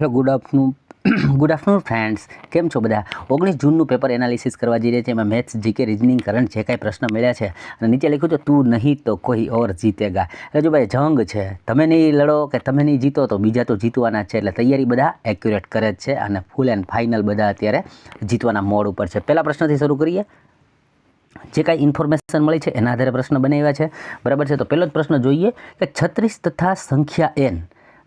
Hello good afternoon good afternoon friends કેમ છો બધા? ઓગણીસ જૂનનું પેપર એનાલિસિસ કરવા જઈ રહ્યા છે. એમાં મેથ્સ જીકે રિઝનિંગ કરંટ જે કાંઈ પ્રશ્ન મળ્યા છે અને નીચે લખ્યું છે, તું નહીં તો કોઈ ઓર જીતેગા. એટલે જો ભાઈ જંગ છે. તમે નહીં લડો કે તમે નહીં જીતો, તો બીજા તો જીતવાના છે. એટલે તૈયારી બધા એક્યુરેટ કરે જ છે અને ફૂલ એન્ડ ફાઇનલ બધા અત્યારે જીતવાના મોડ ઉપર છે. પહેલા પ્રશ્નથી શરૂ કરીએ. જે કાંઈ ઇન્ફોર્મેશન મળી છે, એના આધારે પ્રશ્ન બનાવ્યા છે. બરાબર છે? તો પહેલો જ પ્રશ્ન જોઈએ કે છત્રીસ તથા સંખ્યા એન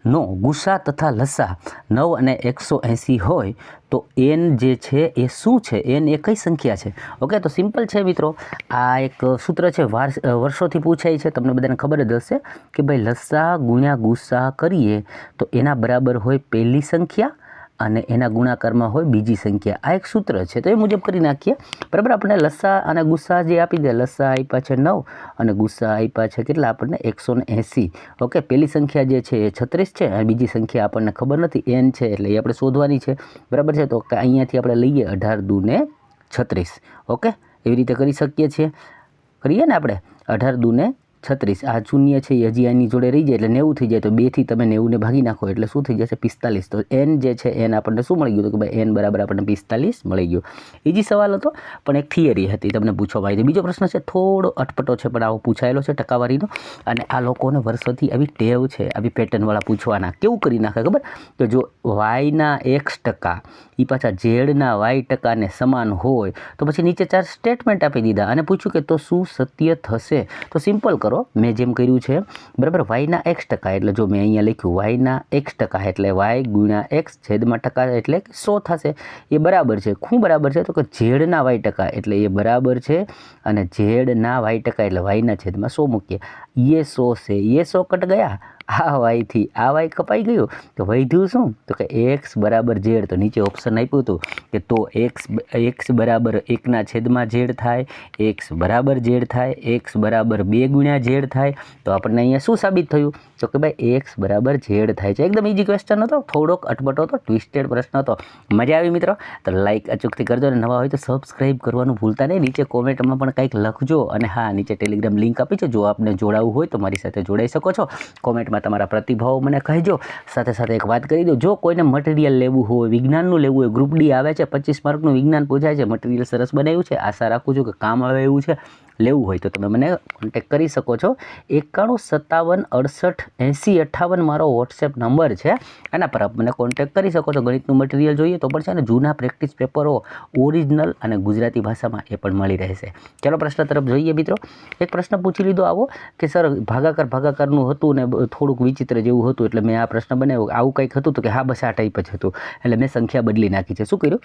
નો ગુસ્સા તથા લસા નવ અને એકસો એંસી હોય તો એન જે છે એ શું છે? એન એ કઈ સંખ્યા છે? ઓકે તો સિમ્પલ છે મિત્રો. આ એક સૂત્ર છે, વાર, વર્ષોથી પૂછાય છે. તમને બધાને ખબર જ હશે કે ભાઈ લસા ગુણ્યા ગુસ્સા કરીએ તો એના બરાબર હોય પહેલી સંખ્યા અને એના ગુણાકારમાં હોય બીજી સંખ્યા. આ એક સૂત્ર છે. તો એ મુજબ કરી નાખીએ. બરાબર? આપણે લસા અને ગુસ્સા જે આપી દે, લસા આપ્યા છે નવ અને ગુસ્સા આપ્યા છે કેટલા? આપણને એકસો એંસી. ઓકે? પહેલી સંખ્યા જે છે એ છત્રીસ છે અને બીજી સંખ્યા આપણને ખબર નથી. એન છે એટલે એ આપણે શોધવાની છે. બરાબર છે? તો અહીંયાથી આપણે લઈએ અઢાર દૂને છત્રીસ. ઓકે? એવી રીતે કરી શકીએ છીએ. કરીએ ને આપણે? અઢાર દૂને છત્રીસ. આ શૂન્ય છે, એ હજી આની જોડે રહી જાય એટલે નેવું થઈ જાય તો બેથી તમે નેવુંને ભાગી નાખો એટલે શું થઈ જશે? પિસ્તાલીસ. તો એન જે છે, એન આપણને શું મળી ગયું? તો કે ભાઈ એન બરાબર આપણને પિસ્તાલીસ મળી ગયું. ઇઝી સવાલ હતો, પણ એક થિયરી હતી. તમને પૂછવામાં આવી હતી બીજો પ્રશ્ન છે, થોડો અટપટો છે, પણ આવો પૂછાયેલો છે ટકાવારીનો. અને આ લોકોને વર્ષોથી આવી ટેવ છે, આવી પેટર્નવાળા પૂછવાના. કેવું કરી નાખે ખબર? તો જો વાયના એક્સ ટકા એ પાછા ઝેડના વાય ટકાને સમાન હોય, તો પછી નીચે ચાર સ્ટેટમેન્ટ આપી દીધા અને પૂછ્યું કે તો શું સત્ય થશે? તો સિમ્પલ કરો. મેં જેમ કર્યું છે, બરાબર, વાયના એક્સ ટકા એટલે જો મેં અહીંયા લખ્યું, વાયના એક્સ ટકા એટલે વાય ગુણ્યા એક્સ છેદમાં ટકા એટલે સો થશે. એ બરાબર છે. શું બરાબર છે. તો કે ઝેડના વાય ટકા એટલે એ બરાબર છે અને ઝેડના વાય ટકા એટલે વાયના છેદમાં સો મૂકીએ. એ સો છે. એ સો કટ ગયા? આ વાયથી, આ વાય કપાઈ ગયું. તો વધ્યું શું? તો કે એક્સ બરાબર ઝેડ તો નીચે ઓપ્શન આપ્યું હતું કે તો એક્સ એક્સ બરાબર એકના છેદમાં ઝેડ થાય એક્સ બરાબર ઝેડ થાય એક્સ બરાબર બે ગુણ્યા ઝેડ થાય. તો આપણને અહીંયા શું સાબિત થયું? તો કે ભાઈ એક્સ બરાબર ઝેડ થાય છે. એકદમ ઇઝી ક્વેશ્ચન હતો. થોડોક અટપટો હતો ટ્વિસ્ટેડ પ્રશ્ન હતો. મજા આવી મિત્રો? તો લાઇક અચૂકથી કરજો અને નવા હોય તો સબસ્ક્રાઈબ કરવાનું ભૂલતા નહીં. નીચે કોમેન્ટમાં પણ કંઈક લખજો અને હા, નીચે ટેલિગ્રામ લિંક આપી છે. જો આપને જોડાવવું હોય તો મારી સાથે જોડાઈ શકો છો. કોમેન્ટમાં તમારા પ્રતિભાવો મને કહેજો. સાથે સાથે એક વાત કરી દો જો કોઈને મટીરિયલ લેવું હોય, વિજ્ઞાનનું લેવું હોય ગ્રુપ ડી આવે છે, પચીસ માર્કનું વિજ્ઞાન પૂછાય છે મટીરિયલ સરસ બનાવ્યું છે, આશા રાખું છું કે કામ આવે એવું છે, લેવું હોય તો તમે મને કોન્ટેક્ટ કરી શકો છો. એકાણું સત્તાવન અડસઠ એંસી અઠ્ઠાવન મારો વોટ્સએપ નંબર છે. એના પર આપ મને કોન્ટેક્ટ કરી શકો છો. ગણિતનું મટીરિયલ જોઈએ તો પણ છે ને જૂના પ્રેક્ટિસ પેપરો ઓરિજિનલ અને ગુજરાતી ભાષામાં એ પણ મળી રહેશે. ચાલો પ્રશ્ન તરફ જોઈએ મિત્રો. એક પ્રશ્ન પૂછી લીધો આવો કે, સર, ભાગાકાર ભાગાકારનું હતું ને બ- થોડુંક વિચિત્ર જેવું હતું એટલે મેં આ પ્રશ્ન બનાવ્યો આવું કંઈક હતું તો કે હા, બસ આ ટાઈપ જ હતું. એટલે મેં સંખ્યા બદલી નાખી છે. શું કર્યું?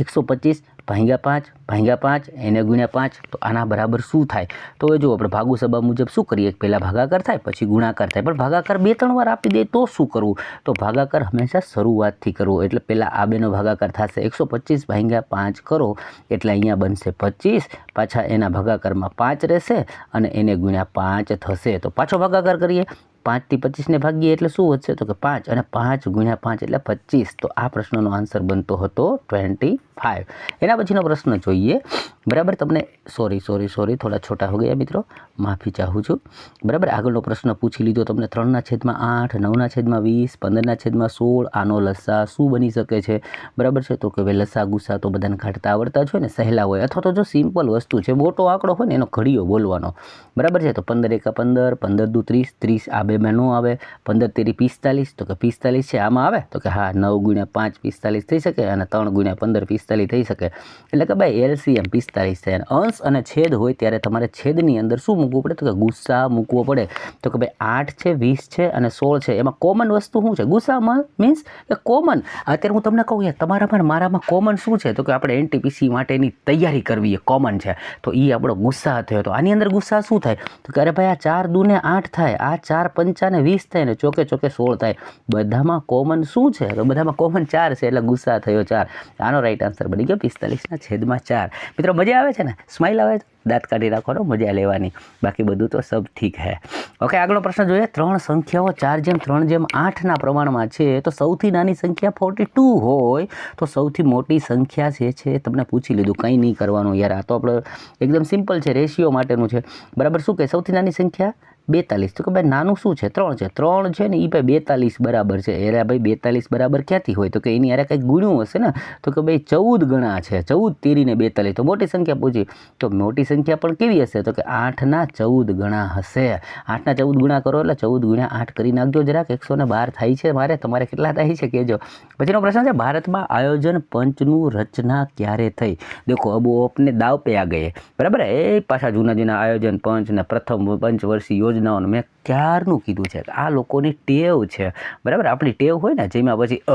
એકસો પચીસ ભાંગ્યા પાંચ ભાંગ્યા પાંચ એને ગુણ્યા પાંચ. તો આના બરાબર શું થાય? તો હવે જો આપણે ભાગુ સભા મુજબ શું કરીએ? પહેલાં ભાગાકાર થાય, પછી ગુણાકાર થાય. પણ ભાગાકાર બે, ત્રણ વાર આપી દે તો શું કરવું? તો ભાગાકાર હંમેશા શરૂઆતથી કરવો. એટલે પહેલાં આ બેનો ભાગાકાર થશે. એકસો પચીસ ભાંગ્યા પાંચ કરો એટલે અહીંયા બનશે પચીસ. પાછા એના ભાગાકારમાં પાંચ રહેશે અને એને ગુણ્યા પાંચ થશે. તો પાછો ભાગાકાર કરીએ. પાંચથી પચીસને ભાગીએ એટલે શું વધશે? તો કે પાંચ અને પાંચ ગુણ્યા પાંચ એટલે પચીસ. તો આ પ્રશ્નનો આન્સર બનતો હતો ટ્વેન્ટી ફાઇવ એના પછીનો પ્રશ્ન જોઈએ. બરાબર, તમને સોરી સોરી સોરી થોડા છોટા હો ગયા મિત્રો. માફી ચાહું છું. બરાબર, આગળનો પ્રશ્ન પૂછી લીધો તમને. ત્રણના છેદમાં આઠ, નવના છેદમાં વીસ, પંદરના છેદમાં સોળ, આનો લસા શું બની શકે છે? બરાબર છે? તો કે ભાઈ લસા ગુસ્સા તો બધાને કાઢતા આવડતા જ હોય ને, સહેલા હોય. અથવા તો જો સિમ્પલ વસ્તુ છે, મોટો આંકડો હોય ને, એનો ઘડીયો બોલવાનો. બરાબર છે? તો પંદર એકા પંદર પંદર દુ ત્રીસ ત્રીસ આ બેમાં ન આવે. પંદર તેરી પિસ્તાલીસ, તો કે પિસ્તાલીસ છે, આમાં આવે? તો કે હા, નવ ગુણ્યા પાંચ પિસ્તાલીસ થઈ શકે અને ત્રણ ગુણ્યા પંદર પિસ્તાલીસ થઈ શકે. એટલે કે ભાઈ એલસીએમ પિસ્તાલીસ થાય. અને અંશ અને છેદ હોય ત્યારે તમારે છેદની અંદર શું મૂકવું પડે? તો કે ગુસ્સા મૂકવો પડે. તો કે ભાઈ આઠ છે, વીસ છે અને સોળ છે. એમાં કોમન વસ્તુ શું છે? ગુસ્સામાં મીન્સ કે કોમન અત્યારે હું તમને કહું યાર તમારામાં મારામાં કોમન શું છે? તો કે આપણે એનટીપીસી માટેની તૈયારી કરવી એ કોમન છે. તો એ આપણો ગુસ્સા થયો તો આની અંદર ગુસ્સા શું થાય? તો કે અરે ભાઈ આ ચાર દૂને આઠ થાય. આ ચાર પંચાને વીસ થાય ને ચોકે ચોકે સોળ થાય. બધામાં કોમન શું છે? તો બધામાં કોમન ચાર છે એટલે ગુસ્સા થયો ચાર. આનો રાઈટ બની ગયો, પિસ્તાલીસના છેદમાં ચાર. મિત્રો, મજા આવે છે ને? સ્માઇલ આવે દાંત કાઢી રાખવાનો મજા લેવાની. બાકી બધું તો સબ ઠીક હે. ઓકે આગળનો પ્રશ્ન જોઈએ. ત્રણ સંખ્યાઓ ચાર જેમ, ત્રણ જેમ આઠના પ્રમાણમાં છે, તો સૌથી નાની સંખ્યા ફોર્ટી ટુ હોય, તો સૌથી મોટી સંખ્યા જે છે, તમને પૂછી લીધું. કંઈ નહીં કરવાનું યાર, આ તો આપણે એકદમ સિમ્પલ છે રેશિયો માટેનું છે. બરાબર, શું કહે? સૌથી નાની સંખ્યા બેતાલીસ. તો કે ભાઈ નાનું શું છે? ત્રણ છે. ત્રણ છે ને એ ભાઈ બેતાલીસ બરાબર છે. એટલે ભાઈ બેતાલીસ બરાબર ક્યાંથી હોય? તો કે એની યારે કંઈક ગુણ્યું હશે ને, તો કે ભાઈ ચૌદ ગણા છે. ચૌદ તેરીને બેતાલીસ. તો મોટી સંખ્યા પૂછી. તો મોટી સંખ્યા પણ કેવી હશે? તો કે આઠના ચૌદ ગણા હશે. આઠના ચૌદ ગુણા કરો એટલે ચૌદ ગુણ્યા આઠ કરી નાખજો જરાક. એકસો ને બાર થાય છે મારે. તમારે કેટલા થાય છે કહેજો. પછીનો પ્રશ્ન છે, ભારતમાં આયોજન પંચનું રચના ક્યારે થઈ? દેખો, અબુ ઓપને દાવ પે આ ગયે. બરાબર? એ પાછા જૂના જૂના આયોજન પંચ ને પ્રથમ પંચવર્ષી યોજનાઓને મેં ક્યારનું કીધું છે કે આ લોકોની ટેવ છે. બરાબર? આપણી ટેવ હોય ને, જેમાં પછી, અ,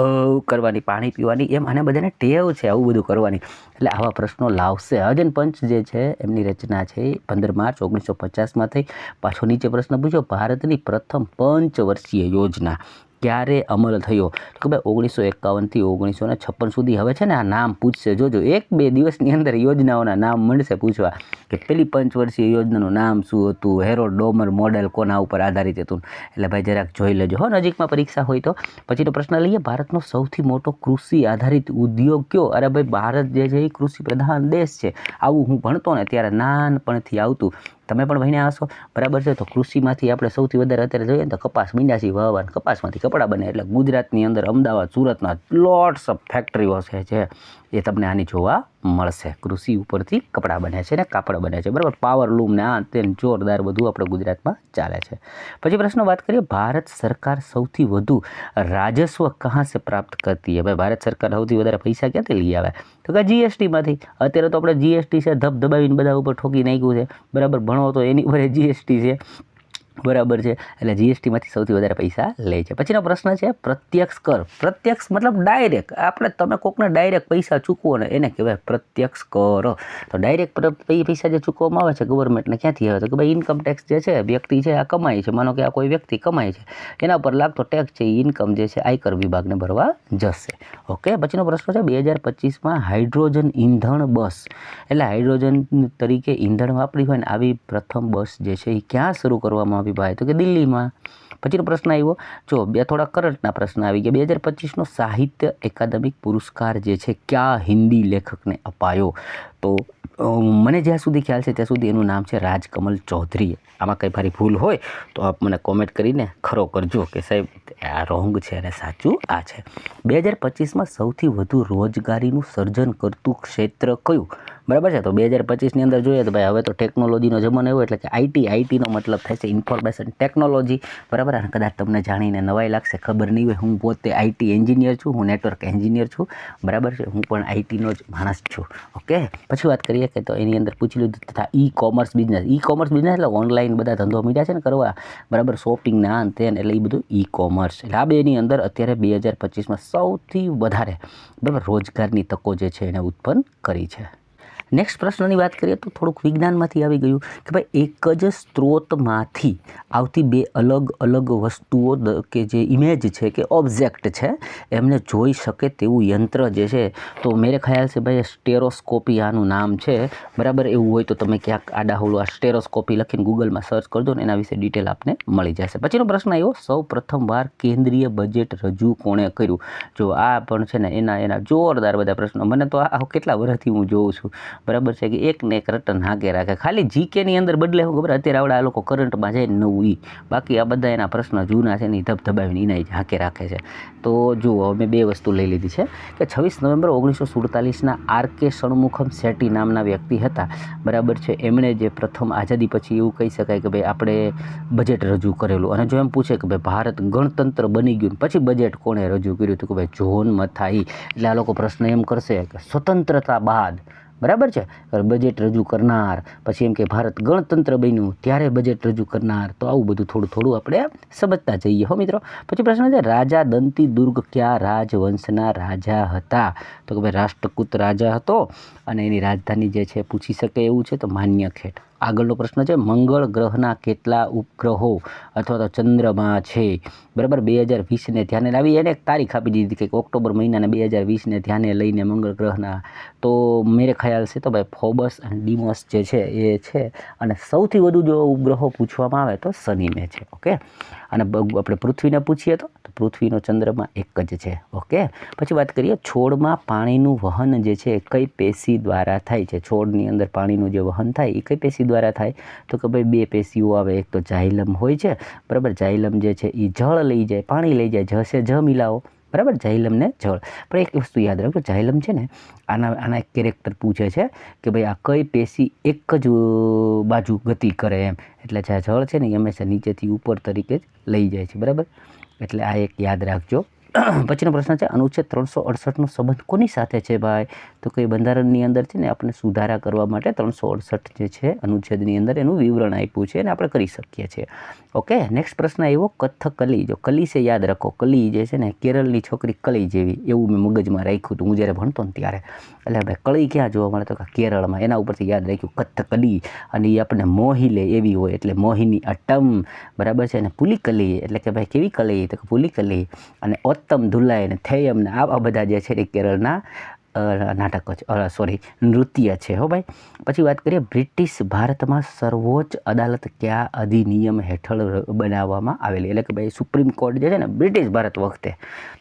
કરવાની, પાણી પીવાની, એમ આને બધાને ટેવ છે આવું બધું કરવાની. એટલે આવા પ્રશ્નો લાવશે. અજન પંચ જે છે, એમની રચના છે પંદર માર્ચ ઓગણીસો પચાસમાં થઈ. પાછો નીચે પ્રશ્ન પૂછ્યો ભારતની પ્રથમ પંચવર્ષીય યોજના. ક્યારે અમલ થયો? તો કે ભાઈ, ઓગણીસો એકાવનથી ઓગણીસો ને છપ્પન સુધી હવે છે ને આ નામ પૂછશે. જોજો, એક બે દિવસની અંદર યોજનાઓના નામ મળશે પૂછવા. કે પેલી પંચવર્ષીય યોજનાનું નામ શું હતું? હેરો ડોમર મોડેલ કોના ઉપર આધારિત હતું? એટલે ભાઈ જરાક જોઈ લેજો. હો, નજીકમાં પરીક્ષા હોય તો. પછીનો પ્રશ્ન લઈએ, ભારતનો સૌથી મોટો કૃષિ આધારિત ઉદ્યોગ કયો? અરે ભાઈ, ભારત જે છે એ કૃષિ પ્રધાન દેશ છે. આવું હું ભણતો ને ત્યારે નાનપણથી આવતું. તમે પણ ભણ્યા હશો? બરાબર છે? તો કૃષિમાંથી આપણે સૌથી વધારે અત્યારે જોઈએ તો કપાસ, મીંડાસી વાવવા અને કપાસમાંથી કપડાં બને. એટલે ગુજરાતની અંદર અમદાવાદ સુરતમાં લોટ્સ ઓફ ફેક્ટરીઓ છે. જે એ તમને આની જોવા મળશે. કૃષિ ઉપરથી કપડાં બને છે ને કાપડ બને છે. બરાબર? પાવર, લૂમ આ તે જોરદાર બધું આપણે ગુજરાતમાં ચાલે છે. પછી પ્રશ્ન વાત કરીએ, ભારત સરકાર સૌથી વધુ રાજસ્વ કહાં સે પ્રાપ્ત કરતી હે? ભાઈ, ભારત સરકાર સૌથી વધારે પૈસા ક્યાંથી લઈ આવે? તો કે જીએસટીમાંથી અત્યારે તો આપણે જીએસટી છે ધબ દબાવીને બધા ઉપર ઠોકી નાખ્યું છે. બરાબર? ભણો તો એની ઉપર જીએસટી છે. બરાબર છે. એટલે જીએસટીમાંથી સૌથી વધારે પૈસા લે છે. પછીનો પ્રશ્ન છે, પ્રત્યક્ષ કર. પ્રત્યક્ષ મતલબ ડાયરેક્ટ. આપણે તમે કોકને ડાયરેક્ટ પૈસા ચૂકવો ને એને કહેવાય પ્રત્યક્ષ કર. તો ડાયરેક્ટ પૈસા જે ચૂકવવામાં આવે છે ગવર્મેન્ટને ક્યાંથી આવે તો કે ભાઈ ઇન્કમ ટેક્સ જે છે, વ્યક્તિ છે, આ કમાય છે. માનો કે આ કોઈ વ્યક્તિ કમાય છે. એના પર લાગતો ટેક્સ છે, એ ઇન્કમ જે છે, આયકર વિભાગને ભરવા જશે. ઓકે? પછીનો પ્રશ્ન છે, બે હજાર પચીસમાં હાઇડ્રોજન ઈંધણ બસ. એટલે હાઇડ્રોજન તરીકે ઈંધણ વાપરી હોય ને, આવી પ્રથમ બસ જે છે, એ ક્યાં શરૂ કરવામાં ભાઈ તો કે દિલ્હીમાં પછીનો પ્રશ્ન આવ્યો, જો બે થોડા કરંટના પ્રશ્ન આવી ગયા. બે હજાર પચીસનો સાહિત્ય એકાદમિક પુરસ્કાર જે છે, ક્યાં હિન્દી લેખકને અપાયો? તો મને જ્યાં સુધી ખ્યાલ છે, ત્યાં સુધી એનું નામ છે રાજકમલ ચૌધરી આમાં કંઈ ફરી ભૂલ હોય, તો આપ મને કોમેન્ટ કરીને ખરો કરજો કે સાહેબ, આ રોંગ છે અને સાચું આ છે. બે હજાર પચીસમાં સૌથી વધુ રોજગારીનું સર્જન કરતું ક્ષેત્ર કયું? બરાબર છે? તો બે હજાર પચીસની અંદર જોઈએ તો ભાઈ હવે તો ટેકનોલોજીનો જમાનો એવો એટલે કે આઈટી આઈટીનો મતલબ થાય છે ઇન્ફોર્મેશન ટેકનોલોજી બરાબર? અને કદાચ તમને જાણીને નવાઈ લાગશે, ખબર નહીં હોય હું પોતે આઈટી એન્જિનિયર છું, હું નેટવર્ક એન્જિનિયર છું. બરાબર છે? હું પણ આઈટીનો જ માણસ છું. ઓકે પછી વાત કરીએ કે તો એની અંદર પૂછી લીધું તથા e commerce business e commerce business એટલે ઓનલાઈન બધા ધંધો મીડ્યા છે ને કરવા. બરાબર? શોપિંગ ના ને એટલે એ બધું ઈ કોમર્સ એટલે આ બેની અંદર અત્યારે બે હજાર પચીસમાં સૌથી વધારે, બરાબર, રોજગારની તકો જે છે એને ઉત્પન્ન કરી છે. નેક્સ્ટ પ્રશ્નની વાત કરીએ તો થોડુંક વિજ્ઞાનમાંથી આવી ગયું કે ભાઈ એક જ સ્ત્રોતમાંથી આવતી બે અલગ અલગ વસ્તુઓ કે જે ઇમેજ છે કે ઓબ્જેક્ટ છે, એમને જોઈ શકે તેવું યંત્ર જે છે, તો મેરે ખ્યાલ છે ભાઈ સ્ટેરોસ્કોપી આનું નામ છે. બરાબર? એવું હોય તો તમે ક્યાંક આડાહોલું આ સ્ટેરોસ્કોપી લખીને ગૂગલમાં સર્ચ કરજો ને એના વિશે ડિટેલ આપને મળી જશે. પછીનો પ્રશ્ન આવ્યો, સૌ પ્રથમવાર કેન્દ્રીય બજેટ રજૂ કોણે કર્યું? જો આ પણ છે ને એના એના જોરદાર બધા પ્રશ્નો. મને તો આ કેટલા વર્ષથી હું જોઉં છું. બરાબર છે કે એક ને એક રટન હાકે રાખે. ખાલી જીકેની અંદર બદલે હું ખબર? અત્યારે આવડે આ લોકો કરંટમાં જાય નવું ઈ. બાકી આ બધા એના પ્રશ્ન જૂના છે ને એ ધબ ધબાવીને એના જ હાકે રાખે છે. તો જુઓ મેં બે વસ્તુ લઈ લીધી છે કે છવ્વીસ નવેમ્બર ઓગણીસો સુડતાલીસના આર કે ષણમુખમ શેટ્ટી નામના વ્યક્તિ હતા. બરાબર છે, એમણે જે પ્રથમ આઝાદી પછી એવું કહી શકાય કે ભાઈ આપણે બજેટ રજૂ કરેલું. અને જો એમ પૂછે કે ભાઈ ભારત ગણતંત્ર બની ગયું પછી બજેટ કોણે રજૂ કર્યું? હતું કે ભાઈ જોન મથાઈ. એટલે આ લોકો પ્રશ્ન એમ કરશે કે સ્વતંત્રતા બાદ બરાબર છે? બજેટ રજૂ કરનાર, પછી એમ કે ભારત ગણતંત્ર બન્યું, ત્યારે બજેટ રજૂ કરનાર. તો આવું બધું થોડું થોડું આપણે સમજતા જઈએ હો મિત્રો. પછી પ્રશ્ન છે, રાજા દંતી દુર્ગ કયા રાજવંશના રાજા હતા? તો કે ભાઈ રાષ્ટ્રકૂટ રાજા હતો અને એની રાજધાની જે છે પૂછી શકે એવું છે, તો માન્યખેટ આગળનો પ્રશ્ન છે, મંગળ ગ્રહના કેટલા ઉપગ્રહો અથવા તો ચંદ્રમાં છે? બરાબર, બે હજાર વીસને ધ્યાને લાવી એને એક તારીખ આપી દીધી કે ઓક્ટોબર મહિનાને બે હજાર વીસને ધ્યાને લઈને મંગળ ગ્રહના. તો મેરે ખ્યાલ છે તો ભાઈ ફોબસ અને ડીમોસ જે છે, એ છે. અને સૌથી વધુ જો ઉપગ્રહો પૂછવામાં આવે તો શનિને છે, ઓકે? અને આપણે પૃથ્વીને પૂછીએ તો પૃથ્વીનો ચંદ્રમાં એક જ છે, ઓકે? પછી વાત કરીએ છોડમાં પાણીનું વહન જે છે કઈ પેશી દ્વારા થાય છે? છોડની અંદર પાણીનું જે વહન થાય, એ કઈ પેશી દ્વારા થાય. તો કે ભાઈ બે પેશીઓ આવે, એક તો જાઇલમ હોય છે, બરાબર? જાઇલમ જે છે એ જળ લઈ જાય, પાણી લઈ જાય જ છે જ મિલાવો, બરાબર? જાઇલમને જળ. પણ એક વસ્તુ યાદ રાખજો જાઇલમ છે ને, આના આના એક કેરેક્ટર પૂછે છે કે ભાઈ આ કઈ પેશી એક જ બાજુ ગતિ કરે એમ. એટલે જે જળ છે ને એ હંમેશા નીચેથી ઉપર તરીકે જ લઈ જાય છે, બરાબર? એટલે આ એક યાદ રાખજો. પછીનો પ્રશ્ન છે અનુચ્છેદ ત્રણસો અડસઠનો સંબંધ કોની સાથે છે ભાઈ? તો કે બંધારણની અંદર છે ને આપણે સુધારા કરવા માટે ત્રણસો અડસઠ જે છે અનુચ્છેદની અંદર એનું વિવરણ આપ્યું છે અને આપણે કરી શકીએ છીએ. ઓકે, નેક્સ્ટ પ્રશ્ન એવો, કથકલી. જો કલી છે યાદ રાખો, કલી જે છે ને કેરળની છોકરી કલી જેવી, એવું મેં મગજમાં રાખ્યું હતું, હું જ્યારે ભણતો ને ત્યારે. એટલે ભાઈ કળી ક્યાં જોવા મળે તો કે કેરળમાં, એના ઉપરથી યાદ રાખ્યું, કથકલી. અને એ આપણને મોહી લે એવી હોય, એટલે મોહિની અટમ, બરાબર છે? અને પુલિકલી, એટલે કે ભાઈ કેવી કલી? તો કે પુલિકલી. અને ઓત્તમ ધુલાઈ ને થેયમ ને આ બધા જે છે એ કેરળના નાટકો છે સોરી નૃત્ય છે, હો ભાઈ. પછી વાત કરીએ બ્રિટિશ ભારતમાં સર્વોચ્ચ અદાલત કયા અધિનિયમ હેઠળ બનાવવામાં આવેલી? એટલે કે ભાઈ સુપ્રીમ કોર્ટ જે છે ને, બ્રિટિશ ભારત વખતે.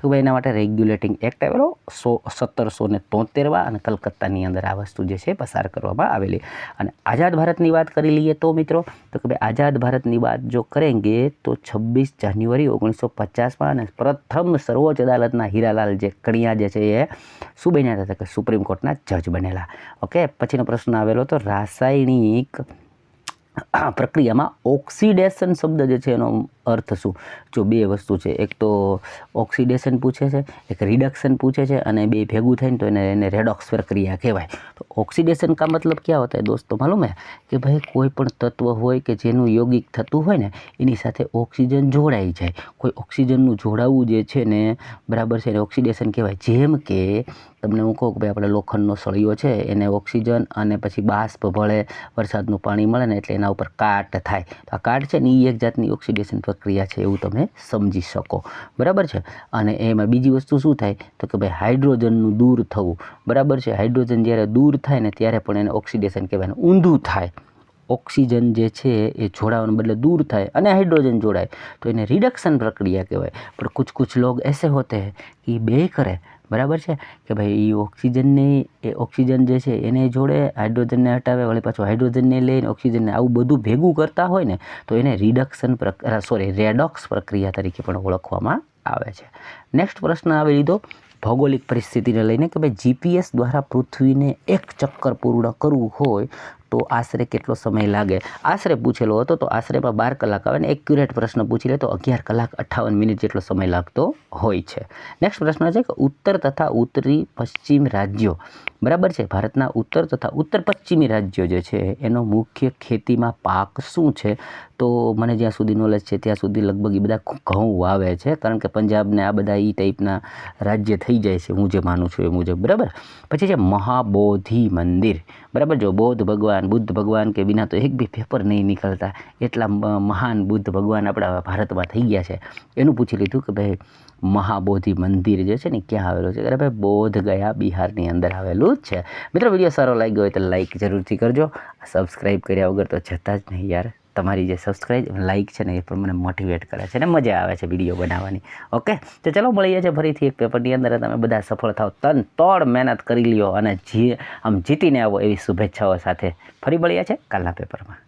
તો ભાઈ એના માટે રેગ્યુલેટિંગ એક્ટ આવેલો, સો, સત્તરસો ને તોતેરવા અને કલકત્તાની અંદર આ વસ્તુ જે છે પસાર કરવામાં આવેલી. અને આઝાદ ભારતની વાત કરી લઈએ તો મિત્રો, તો કે ભાઈ આઝાદ ભારતની વાત જો કરેંગે, તો છવ્વીસ જાન્યુઆરી ઓગણીસો પચાસમાં અને પ્રથમ સર્વોચ્ચ અદાલતના હીરાલાલ જે કણિયા જે છે એ શું હતા કે સુપ્રીમ કોર્ટના જજ બનેલા. ઓકે પછીનો પ્રશ્ન આવેલો તો રાસાયણિક પ્રક્રિયામાં ઓક્સિડેશન શબ્દ જે છે એનો અર્થ શું? જો બે વસ્તુ છે, એક તો ઓક્સિડેશન પૂછે છે, એક રિડક્શન પૂછે છે અને બે ભેગું થાય ને તો એને એને રેડોક્સ પ્રક્રિયા કહેવાય. તો ઓક્સિડેશન કા મતલબ ક્યાં હોતા દોસ્તો? માલુમ હે કે ભાઈ કોઈ પણ તત્વ હોય કે જેનું યોગિક થતું હોય ને, એની સાથે ઓક્સિજન જોડાઈ જાય. કોઈ ઓક્સિજનનું જોડાવું જે છે ને, બરાબર છે, એને ઓક્સિડેશન કહેવાય. જેમ કે તમને હું કહું કે ભાઈ આપણે લોખંડનો સળિયો છે, એને ઓક્સિજન અને પછી બાષ્પ ભળે, વરસાદનું પાણી મળે ને એટલે એના ઉપર કાટ થાય. તો આ કાટ છે ને એ એક જાતની ઓક્સિડેશન પ્રક્રિયા છે એવું તમે સમજી શકો બરાબર છે અને એમાં બીજી વસ્તુ શું થાય તો કે ભાઈ હાઇડ્રોજનનું દૂર થવું બરાબર છે હાઇડ્રોજન જ્યારે દૂર થાય ને ત્યારે પણ એને ઓક્સિડેશન કહેવાય અને ઊંધું થાય ઓક્સિજન જે છે એ જોડાવાને બદલે દૂર થાય અને હાઇડ્રોજન જોડાય તો એને રિડક્શન પ્રક્રિયા કહેવાય પણ કુછ કુછ લોગ ऐसे होते हैं कि એ બે કરે બરાબર છે? કે ભાઈ એ ઓક્સિજનની, એ ઓક્સિજન જે છે એને જોડે હાઇડ્રોજનને હટાવે, વળી પાછું હાઇડ્રોજનને લઈને ઓક્સિજનને આવું બધું ભેગું કરતા હોય ને, તો એને રિડક્શન પ્રક્રિયા સોરી રેડોક્સ પ્રક્રિયા તરીકે પણ ઓળખવામાં આવે છે. નેક્સ્ટ પ્રશ્ન આવી લીધો, ભૌગોલિક પરિસ્થિતિને લઈને કે ભાઈ જીપીએસ દ્વારા પૃથ્વીને એક ચક્કર પૂર્ણ કરવું હોય, તો આશરે કેટલો સમય લાગે? આશરે પૂછેલો હતો તો આશરેમાં બાર કલાક આવે ને એક્યુરેટ પ્રશ્ન પૂછી લે તો અગિયાર કલાક અઠ્ઠાવન મિનિટ જેટલો સમય લાગતો હોય છે. નેક્સ્ટ પ્રશ્ન છે કે ઉત્તર તથા ઉત્તરી પશ્ચિમ રાજ્યો. બરાબર છે? ભારતના ઉત્તર તથા ઉત્તર પશ્ચિમી રાજ્યો જે છે, એનો મુખ્ય ખેતીમાં પાક શું છે? તો મને જ્યાં સુધી નોલેજ છે, ત્યાં સુધી લગભગ એ બધા ઘઉં વાવે છે, કારણ કે પંજાબને આ બધા એ ટાઈપના રાજ્ય થઈ જાય છે, હું જે માનું છું એ મુજબ. બરાબર? પછી છે મહાબોધિ મંદિર. બરાબર? જો બૌદ્ધ ભગવાન, બુદ્ધ ભગવાન કે વિના તો એક બી પેપર નહીં નીકળતા. એટલા મહાન બુદ્ધ ભગવાન આપણા ભારતમાં થઈ ગયા છે. એનું પૂછી લીધું કે ભાઈ મહાબોધિ મંદિર જે છે ને, ક્યાં આવેલું છે? અરે ભાઈ, બોધ ગયા બિહારની અંદર આવેલું છે. મિત્રો, વીડિયો સારો લાગ્યો હોય તો લાઈક જરૂરથી કરજો. સબસ્ક્રાઈબ કર્યા વગર તો જતા જ નહીં યાર. તમારી જે સબસ્ક્રાઈબ લાઈક છે ને, એ પણ મને મોટિવેટ કરે છે ને, મજા આવે છે વીડિયો બનાવવાની. ઓકે? તો ચલો, મળીએ છીએ ફરીથી એક પેપરની અંદર તમે બધા સફળ થાવ, તન તોડ મહેનત કરી લ્યો અને જી, આમ જીતીને આવો એવી શુભેચ્છાઓ સાથે ફરી મળીએ છીએ કાલના પેપરમાં